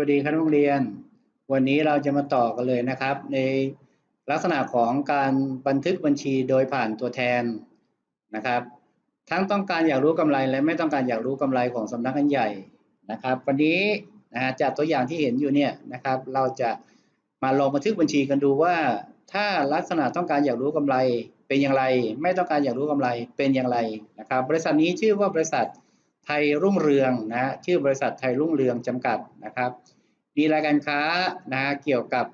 วัสดีครับนักเรียน วันนี้เราจะมาต่อกันเลยนะครับ ในลักษณะของการบันทึกบัญชีโดยผ่านตัวแทนนะครับ ทั้งต้องการอยากรู้กำไรและไม่ต้องการอยากรู้กำไรของสำนักงานใหญ่นะครับ วันนี้นะฮะจากตัวอย่างที่เห็นอยู่เนี่ยนะครับ เราจะมาลองบันทึกบัญชีกันดูว่า ถ้าลักษณะต้องการอยากรู้กำไรเป็นอย่างไร ไม่ต้องการอยากรู้กำไรเป็นอย่างไรนะครับ บริษัทนี้ชื่อว่าบริษัท ไทยรุ่งเรืองนะฮะชื่อบริษัทไทยรุ่งเรืองจำกัดนะครับ มีรายการค้านะฮะเกี่ยวกับ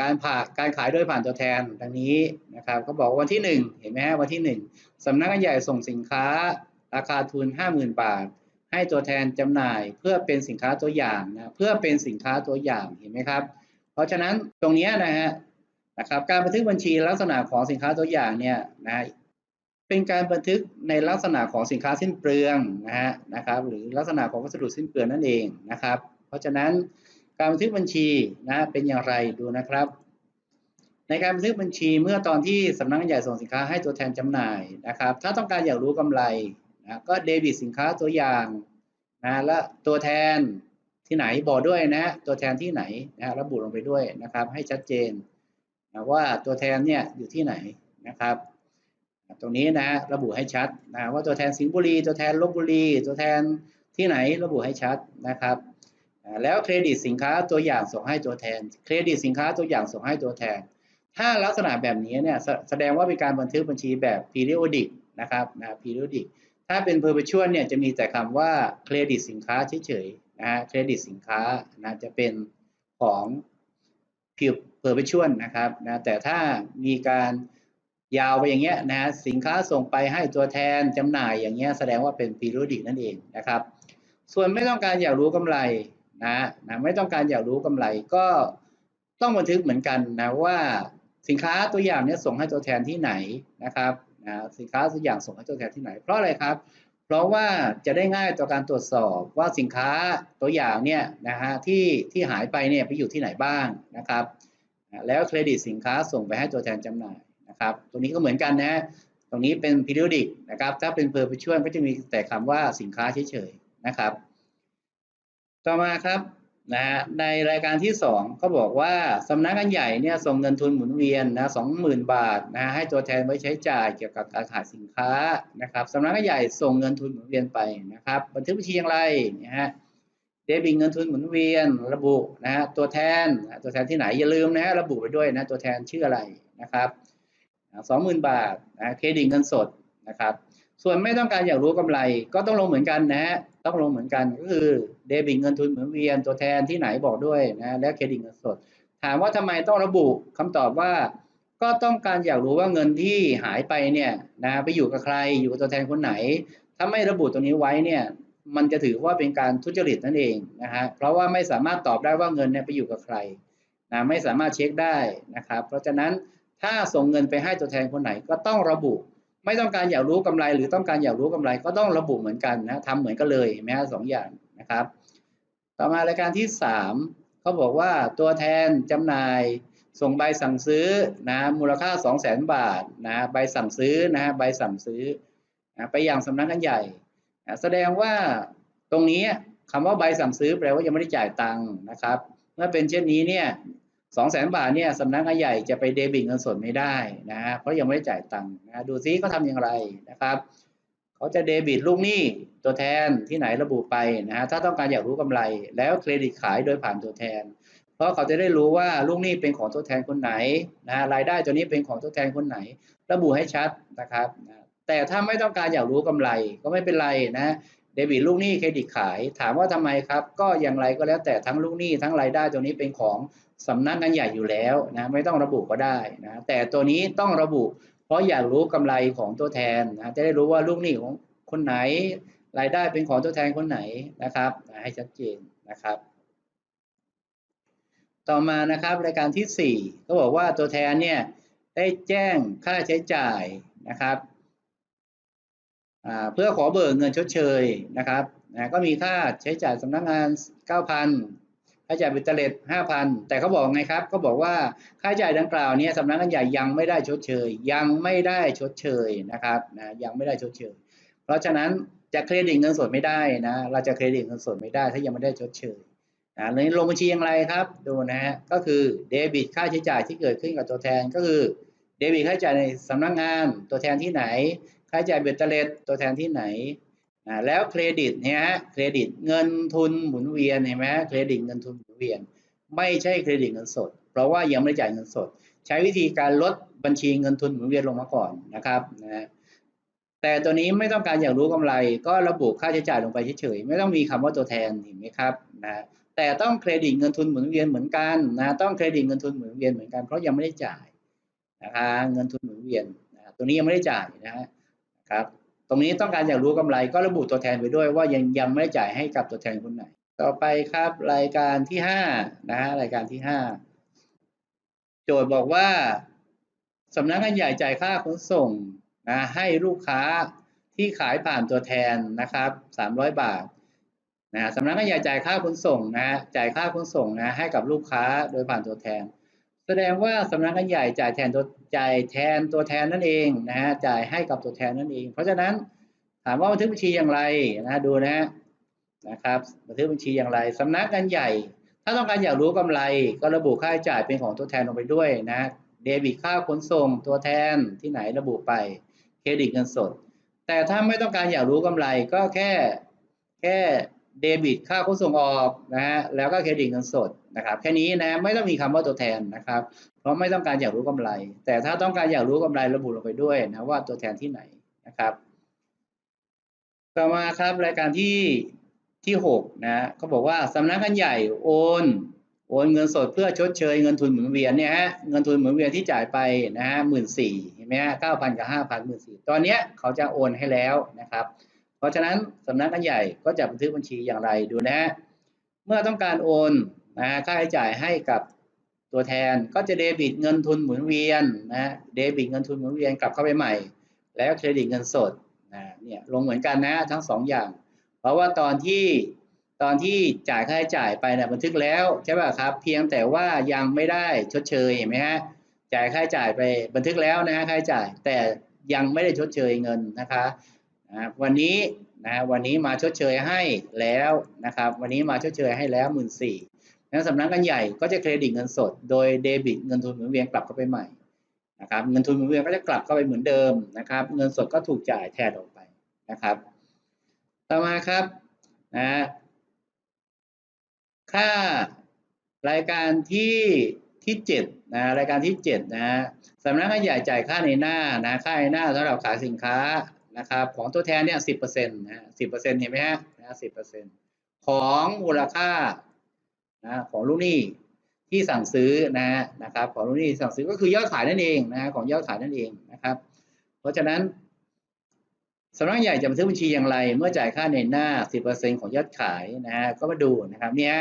การผ่าการขายโดยผ่านตัวแทนดังนี้นะครับเขาบอกวันที่หนึ่งเห็นไหมฮะวันที่หนึ่งสำนักงานใหญ่ส่งสินค้าราคาทุน 50,000 บาท ให้ตัวแทนจำหน่ายเพื่อเป็นสินค้าตัวอย่างนะเพื่อเป็นสินค้าตัวอย่างเห็นไหมครับ เพราะฉะนั้นตรงนี้นะฮะนะครับการบันทึกบัญชีลักษณะของสินค้าตัวอย่างเนี่ยนะ เป็นการบันทึกในลักษณะของสินค้าสิ้นเปลืองนะฮะนะครับหรือลักษณะของวัสดุสิ้นเปลืองนั่นเองนะครับ เพราะฉะนั้นการบันทึกบัญชีนะเป็นอย่างไรดูนะครับ ในการบันทึกบัญชีเมื่อตอนที่สำนักงานใหญ่ส่งสินค้าให้ตัวแทนจำหน่ายนะครับ ถ้าต้องการอยากรู้กำไรนะก็เดบิตสินค้าตัวอย่างนะและตัวแทนที่ไหนบอกด้วยนะตัวแทนที่ไหนนะระบุลงไปด้วยนะครับ ให้ชัดเจนนะว่าตัวแทนเนี่ยอยู่ที่ไหนนะครับ ตรงนี้นะระบุให้ชัดนะว่าตัวแทนสิงห์บุรี ตัวแทนลบบุรี ตัวแทนที่ไหนระบุให้ชัดนะครับแล้วเครดิตสินค้าตัวอย่างส่งให้ตัวแทน เครดิตสินค้าตัวอย่างส่งให้ตัวแทน ถ้าลักษณะแบบนี้เนี่ยแสแสดงว่าเป็นการบันทึกบัญชีแบบ periodic นะครับนะ periodic ถ้าเป็น perpetual เนี่ยจะมีแต่คำว่าเครดิตสินค้าเฉยๆนะฮะเครดิตสินค้านะจะเป็นของ perpetual นะครับนะแต่ถ้ามีการ ยาวไปอย่างเงี้ยนะฮะสินค้าส่งไปให้ตัวแทนจำหน่ายอย่างเงี้ยแสดงว่าเป็น periodic นั่นเองนะครับ ส่วนไม่ต้องการอยากรู้กำไรนะนะไม่ต้องการอยากรู้กำไรก็ต้องบันทึกเหมือนกันนะว่าสินค้าตัวอย่างเนี้ยส่งให้ตัวแทนที่ไหนนะครับนะสินค้าตัวอย่างส่งให้ตัวแทนที่ไหน เพราะอะไรครับ เพราะว่าจะได้ง่ายต่อการตรวจสอบว่าสินค้าตัวอย่างเนี่ยนะฮะที่ที่หายไปเนี่ยไปอยู่ที่ไหนบ้างนะครับ แล้วเครดิตสินค้าส่งไปให้ตัวแทนจำหน่าย นะครับ ตรงนี้ก็เหมือนกันนะ ตรงนี้เป็น periodic นะครับ ถ้าเป็น perpetual ก็จะมีแต่คำว่าสินค้าเฉยๆนะครับ ต่อมาครับนะฮะในรายการที่2ก็บอกว่าสำนักงานใหญ่เนี่ยส่งเงินทุนหมุนเวียนนะสองหมื่นบาทนะฮะให้ตัวแทนไว้ใช้จ่ายเกี่ยวกับการขายสินค้านะครับสำนักงานใหญ่ส่งเงินทุนหมุนเวียนไปนะครับบันทึกบัญชีอย่างไรนะฮะเดบิตเงินทุนหมุนเวียนระบุนะฮะตัวแทนตัวแทนที่ไหนอย่าลืมนะฮะระบุไปด้วยนะตัวแทนชื่ออะไรนะครับ สองหมื่นบาทนะเครดิตเงินสดนะครับ ส่วนไม่ต้องการอยากรู้กำไรก็ต้องลงเหมือนกันนะฮะต้องลงเหมือนกันก็คือเดบิตเงินทุนหมุนเวียนตัวแทนที่ไหนบอกด้วยนะและเครดิตเงินสด ถามว่าทำไมต้องระบุคำตอบว่า ก็ต้องการอยากรู้ว่าเงินที่หายไปเนี่ยนะไปอยู่กับใครอยู่กับตัวแทนคนไหน ถ้าไม่ระบุตรงนี้ไว้เนี่ยมันจะถือว่าเป็นการทุจริตนั่นเองนะฮะเพราะว่าไม่สามารถตอบได้ว่าเงินเนี่ยไปอยู่กับใครนะไม่สามารถเช็คได้นะครับ เพราะฉะนั้น ถ้าส่งเงินไปให้ตัวแทนคนไหนก็ต้องระบุ ไม่ต้องการอยากรู้กำไร หรือต้องการอยากรู้กำไร ก็ต้องระบุเหมือนกันนะทำเหมือนกันเลยเห็นไหมฮะสองอย่างนะครับ ต่อมารายการที่สามเขาบอกว่าตัวแทนจำหน่ายส่งใบสั่งซื้อนะมูลค่า 2 0 0 0 0 0 บาทนะใบสั่งซื้อนะใบสั่งซื้อนะไปอยังสำนักงานใหญ่นะแสดงว่าตรงนี้คำว่าใบสั่งซื้อแปลว่ายังไม่ได้จ่ายตังค์นะครับ เมื่อเป็นเช่นนี้เนี่ย สองแสนบาทเนี่ยสำนักงานใหญ่จะไปเดบิตเงินสดไม่ได้นะฮะเพราะยังไม่ได้จ่ายตังค์นะดูซิเขาทำอย่างไรนะครับเขาจะเดบิตลูกหนี้ตัวแทนที่ไหนระบุไปนะฮะถ้าต้องการอยากรู้กำไร แล้วเครดิตขายโดยผ่านตัวแทน เพราะเขาจะได้รู้ว่าลูกหนี้เป็นของตัวแทนคนไหนนะฮะรายได้ตัวนี้เป็นของตัวแทนคนไหน ระบุให้ชัดนะครับแต่ถ้าไม่ต้องการอยากรู้กำไรก็ไม่เป็นไรนะ ดบิตลูกหนี้เครดิตขาย ถามว่าทำไมครับ ก็อย่างไรก็แล้วแต่ทั้งลูกหนี้ทั้งรายได้ตัวนี้เป็นของสำนักงานใหญ่อยู่แล้วนะไม่ต้องระบุก็ได้นะแต่ตัวนี้ต้องระบุ เพราะอยากรู้กำไรของตัวแทนนะจะได้รู้ว่าลูกหนี้ของคนไหน รายได้เป็นของตัวแทนคนไหนนะครับให้ชัดเจนนะครับ ต่อมานะครับรายการที่ 4 ก็บอกว่าตัวแทนเนี่ยได้แจ้งค่าใช้จ่ายนะครับ เพื่อขอเบิกเงินชดเชยนะครับนะก็มีค่าใช้จ่ายสำนักงาน 9,000 ค่าใช้จ่ายบิตเตอร์เลต5,000 แต่เขาบอกไงครับก็บอกว่าค่าใช้จ่ายดังกล่าวเนี่ยสำนักงานใหญ่ยังไม่ได้ชดเชย ยังไม่ได้ชดเชยนะครับนะยังไม่ได้ชดเชย เพราะฉะนั้นจะเครดิตเงินสดไม่ได้นะเราจะเครดิตเงินสดไม่ได้ ถ้ายังไม่ได้ชดเชยอ่าในลงบัญชีอย่างไรครับดูนะฮะก็คือเดบิตค่าใช้จ่ายที่เกิดขึ้นกับตัวแทนก็คือเดบิตค่าใช้จ่ายในสำนักงานตัวแทนที่ไหน ค่าใช้จ่ายเบ็ดเตล็ดตัวแทนที่ไหนแล้วเครดิตเนี่ยฮะเครดิตเงินทุนหมุนเวียนเห็นไหมเครดิตเงินทุนหมุนเวียน ไม่ใช่เครดิตเงินสด เพราะว่ายังไม่ได้จ่ายเงินสด ใช้วิธีการลดบัญชีเงินทุนหมุนเวียนลงมาก่อนนะครับนะแต่ตัวนี้ไม่ต้องการอยากรู้กำไร ก็ระบุค่าใช้จ่ายลงไปเฉยๆไม่ต้องมีคำว่าตัวแทนเห็นไหมครับนะแต่ต้องเครดิตเงินทุนหมุนเวียนเหมือนกันนะต้องเครดิตเงินทุนหมุนเวียนเหมือนกันเพราะยังไม่ได้จ่ายนะคะเงินทุนหมุนเวียนนะตัวนี้ยังไม่ได้จ่ายนะ ครับ ตรงนี้ต้องการอยากรู้กำไรก็ระบุตัวแทนไปด้วยว่ายังยังไม่ได้จ่ายให้กับตัวแทนคนไหน ต่อไปครับรายการที่ห้านะฮะรายการที่ห้าโจทย์บอกว่าสำนักงานใหญ่จ่ายค่าขนส่งนะให้ลูกค้าที่ขายผ่านตัวแทนนะครับสามร้อยบาทนะสำนักงานใหญ่จ่ายค่าขนส่งนะจ่ายค่าขนส่งนะให้กับลูกค้าโดยผ่านตัวแทน แสดงว่าสำนักงานใหญ่จ่ายแทนตัว จ่ายแทนตัวแทนนั่นเองนะฮะจ่ายให้กับตัวแทนนั่นเอง เพราะฉะนั้นถามว่าบันทึกบัญชีอย่างไรนะดูนะนะครับบันทึกบัญชีอย่างไรสำนักงานใหญ่ ถ้าต้องการอยากรู้กำไร ก็ระบุค่าใช้จ่ายเป็นของตัวแทนลงไปด้วยนะเดบิตค่าขนส่งตัวแทนที่ไหนระบุไปเครดิตเงินสด แต่ถ้าไม่ต้องการอยากรู้กำไรก็แค่แค่ เดบิตค่าขนส่งออกนะฮะแล้วก็เครดิตเงินสดนะครับแค่นี้นะไม่ต้องมีคำว่าตัวแทนนะครับ เพราะไม่ต้องการอยากรู้กำไร แต่ถ้าต้องการอยากรู้กำไรระบุลงไปด้วยนะว่าตัวแทนที่ไหนนะครับ ต่อมาครับรายการที่ที่หกนะเขาบอกว่าสำนักงานใหญ่โอนโอนเงินสดเพื่อชดเชยเงินทุนหมุนเวียนเนี่ยฮะเงินทุนหมุนเวียนที่จ่ายไปนะฮะหมื่นสี่เห็นไหมฮะเก้าพันกับห้าพันหมื่นสี่ตอนเนี้ยเขาจะโอนให้แล้วนะครับ เพราะฉะนั้นสำนักงานใหญ่ก็จะบันทึกบัญชีอย่างไรดูนะฮะเมื่อต้องการโอนนะค่าใช้จ่ายให้กับตัวแทนก็จะเดบิตเงินทุนหมุนเวียนนะเดบิตเงินทุนหมุนเวียนกลับเข้าไปใหม่ แล้วเครดิตเงินสดนะเนี่ยลงเหมือนกันนะทั้งสองอย่าง เพราะว่าตอนที่ตอนที่จ่ายค่าใช้จ่ายไปเนี่ยบันทึกแล้วใช่ป่ะครับ เพียงแต่ว่ายังไม่ได้ชดเชยเห็นไหมฮะจ่ายค่าใช้จ่ายไปบันทึกแล้วนะฮะค่าใช้จ่ายแต่ยังไม่ได้ชดเชยเงินนะคะ นะวันนี้นะวันนี้มาชดเชยให้แล้วนะครับวันนี้มาชดเชยให้แล้วหมื่นสี่นั้นสำนักงานใหญ่ก็จะเครดิตเงินสด โดยเดบิตเงินทุนหมุนเวียนกลับเข้าไปใหม่นะครับเงินทุนหมุนเวียนก็จะกลับเข้าไปเหมือนเดิมนะครับ เงินสดก็ถูกจ่ายแทนออกไปนะครับ ต่อมาครับนะค่ารายการที่ที่เจ็ดนะรายการที่เจ็ดนะสำนักงานใหญ่จ่ายค่าในหน้านะค่าในหน้าสำหรับขายสินค้า นะครับของตัวแทนเนี่ยสิบเปอร์เซ็นต์นะสิบเปอร์เซ็นต์เห็นไหมฮะนะสิบเปอร์เซ็นต์ของมูลค่านะของลูกหนี้ที่สั่งซื้อนะนะครับของลูกหนี้สั่งซื้อก็คือยอดขายนั่นเองนะของยอดขายนั่นเองนะครับ เพราะฉะนั้นสำนักใหญ่จะบันทึกบัญชีอย่างไร เมื่อจ่ายค่าในหน้า 10%ของยอดขายนะฮะก็มาดูนะครับเนี่ย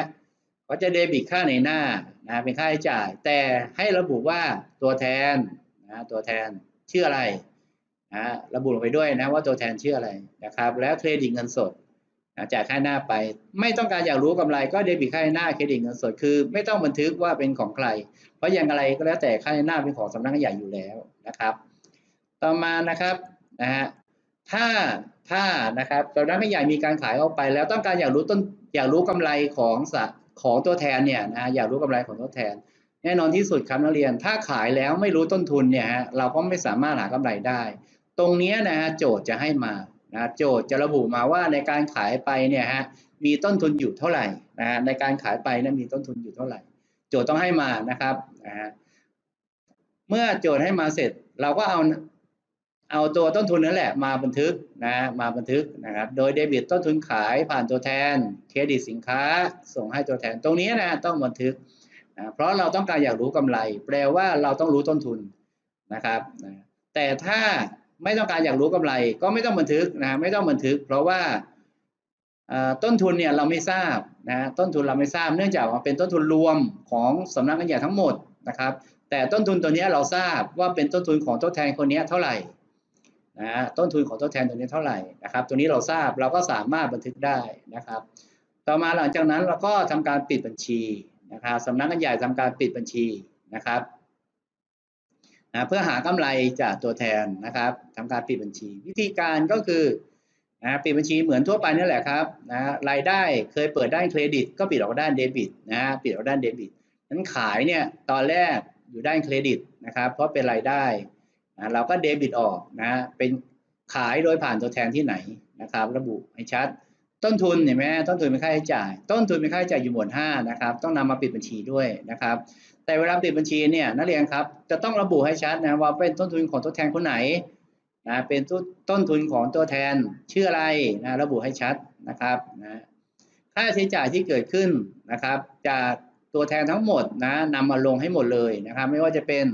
เขาจะเดบิตค่าในหน้านะเป็นค่าใช้จ่าย แต่ให้ระบุว่าตัวแทนนะตัวแทนชื่ออะไร นะระบุลงไปด้วยนะว่าตัวแทนชื่ออะไรนะครับ แล้วเครดิตเงินสดนะจ่ายค่าหน้าไป ไม่ต้องการอยากรู้กำไรก็เดบิตค่าหน้าเครดิตเงินสดคือ ไม่ต้องบันทึกว่าเป็นของใคร เพราะอย่างไรก็แล้วแต่ค่าหน้าเป็นของสำนักงานใหญ่อยู่แล้วนะครับ ต่อมานะครับนะฮะถ้าถ้านะครับสำนักงานใหญ่มีการขายออกไป แล้วต้องการอยากรู้ต้นอยากรู้กำไรของสของตัวแทนเนี่ยนะอยากรู้กำไรของตัวแทน แน่นอนที่สุดครับนักเรียน ถ้าขายแล้วไม่รู้ต้นทุนเนี่ยฮะเราก็ไม่สามารถหากำไรได้ ตรงนี้นะฮะโจทย์จะให้มานะโจทย์จะระบุมาว่าในการขายไปเนี่ยฮะมีต้นทุนอยู่เท่าไหร่นะฮะในการขายไปนะมีต้นทุนอยู่เท่าไหร่ โจทย์ต้องให้มานะครับนะฮะเมื่อโจทย์ให้มาเสร็จเราก็เอาเอาตัวต้นทุนนั่นแหละมาบันทึกนะมาบันทึกนะครับโดยเดบิตต้นทุนขายผ่านตัวแทนเครดิตสินค้าส่งให้ตัวแทน ตรงนี้นะต้องบันทึกนะเพราะเราต้องการอยากรู้กำไร แปลว่าเราต้องรู้ต้นทุนนะครับนะแต่ถ้า ไม่ต้องการอยากรู้กำไร ก็ไม่ต้องบันทึกนะไม่ต้องบันทึก เพราะว่าต้นทุนเนี่ยเราไม่ทราบนะต้นทุนเราไม่ทราบ เนื่องจากว่าเป็นต้นทุนรวมของสำนักงานใหญ่ทั้งหมดนะครับ แต่ต้นทุนตัวนี้เราทราบว่าเป็นต้นทุนของตัวแทนคนนี้เท่าไหร่นะต้นทุนของตัวแทนตัวนี้เท่าไหร่นะครับ ตัวนี้เราทราบเราก็สามารถบันทึกได้นะครับ ต่อมาหลังจากนั้นเราก็ทำการปิดบัญชีนะครับสำนักงานใหญ่ทำการปิดบัญชีนะครับ นะเพื่อหากำไรจากตัวแทนนะครับทำการปิดบัญชี วิธีการก็คือนะปิดบัญชีเหมือนทั่วไปนี่แหละครับนะรายได้เคยเปิดด้านเครดิต ก็ปิดออกด้านเดบิตนะปิดออกด้านเดบิตนั้นขายเนี่ยตอนแรกอยู่ด้านเครดิตนะครับเพราะเป็นรายได้นะเราก็เดบิตออกนะเป็นขายโดยผ่านตัวแทนที่ไหนนะครับ ระบุให้ชัด ต้นทุนเห็นไหมต้นทุนเป็นค่าใช้จ่าย ต้นทุนเป็นค่าใช้จ่ายอยู่หมวด5นะครับต้องนำมาปิดบัญชีด้วยนะครับ แต่เวลาปิดบัญชีเนี่ยนักเรียนครับจะต้องระบุให้ชัดนะว่าเป็นต้นทุนของตัวแทนคนไหนนะเป็นต้นต้นทุนของตัวแทนชื่ออะไรนะระบุให้ชัดนะครับนะค่าใช้จ่ายที่เกิดขึ้นนะครับจากตัวแทนทั้งหมดนะนำมาลงให้หมดเลยนะครับ ไม่ว่าจะเป็น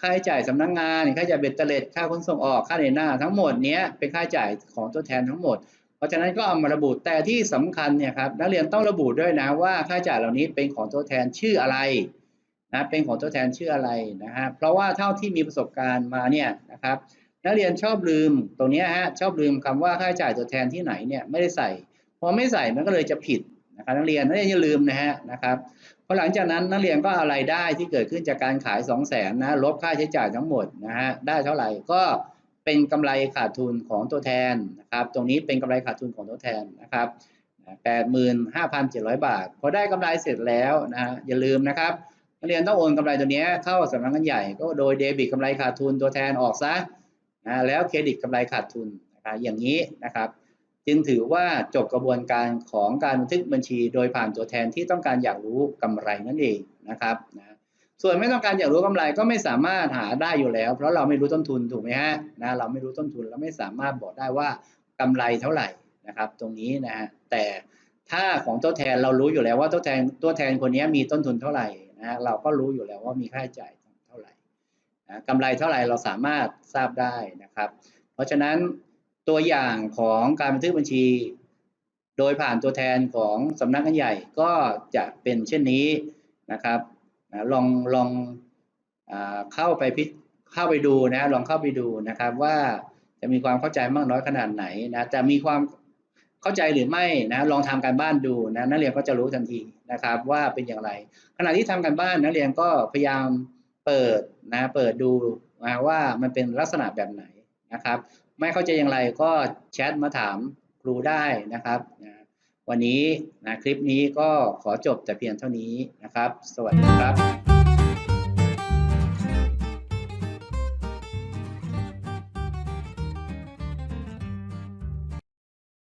ค่าใช้จ่ายสำนักงงานค่าใช้จ่ายเบ็ดเตล็ดค่าขนส่งออกค่าเดินหน้าทั้งหมดเนี้ยเป็นค่าใช้จ่ายของตัวแทนทั้งหมด เพราะฉะนั้นก็เอามาระบุแต่ที่สำคัญเนี่ยครับนักเรียนต้องระบุด้วยนะว่าค่าใช้จ่ายเหล่านี้เป็นของตัวแทนชื่ออะไรนะเป็นของตัวแทนชื่ออะไรนะฮะเพราะว่าเท่าที่มีประสบการณ์มาเนี่ยนะครับนักเรียนชอบลืมตรงนี้ฮะชอบลืมคำว่าค่าใช้จ่ายตัวแทนที่ไหนเนี่ยไม่ได้ใส่พอไม่ใส่มันก็เลยจะผิดนะครับนักเรียนนักเรียนอย่าลืมนะฮะนะครับพอหลังจากนั้นนักเรียนก็เอารายได้ที่เกิดขึ้นจากการขาย 2 0 0แสนนะลบค่าใช้จ่ายทั้งหมดนะฮะได้เท่าไหร่ก็ เป็นกำไรขาดทุนของตัวแทนนะครับ ตรงนี้เป็นกำไรขาดทุนของตัวแทนนะครับแปดหมื่นห้าพันเจ็ดร้อยบาท พอได้กำไรเสร็จแล้วนะฮะอย่าลืมนะครับนักเรียนต้องโอนกำไรตัวนี้เข้าสำนักงานใหญ่ก็โดยเดบิตกำไรขาดทุนตัวแทนออกซะนะแล้วเครดิตกำไรขาดทุนนะครับอย่างนี้นะครับ จึงถือว่าจบกระบวนการของการบันทึกบัญชี โดยผ่านตัวแทนที่ต้องการอยากรู้กำไรนั่นเองนะครับนะ ส่วนไม่ต้องการอยากรู้กำไรก็ไม่สามารถหาได้อยู่แล้ว เพราะเราไม่รู้ต้นทุนถูกไหมฮะนะเราไม่รู้ต้นทุนเราไม่สามารถบอกได้ว่ากำไรเท่าไหร่นะครับ ตรงนี้นะฮะแต่ถ้าของตัวแทนเรารู้อยู่แล้วว่าตัวแทนตัวแทนคนนี้มีต้นทุนเท่าไหร่นะเราก็รู้อยู่แล้วว่ามีค่าใช้จ่ายเท่าไหร่นะกำไรเท่าไหร่เราสามารถทราบได้นะครับ เพราะฉะนั้นตัวอย่างของการบันทึกบัญชี โดยผ่านตัวแทนของสำนักงานใหญ่ก็จะเป็นเช่นนี้นะครับ นะลองลองอเข้าไปพิเข้าไปดูนะลองเข้าไปดูนะครับว่าจะมีความเข้าใจมากน้อยขนาดไหนนะจะมีความเข้าใจหรือไม่นะลองทำการบ้านดูนะนักเรียนก็จะรู้ทันทีนะครับว่าเป็นอย่างไร ขณะที่ทำการบ้านนักเรียนก็พยายามเปิดนะเปิดดูนะว่ามันเป็นลักษณะแบบไหนนะครับ ไม่เข้าใจอย่างไรก็แชทมาถามครูได้นะครับนะ วันนี้นะคลิปนี้ก็ขอจบแต่เพียงเท่านี้นะครับ สวัสดีครับ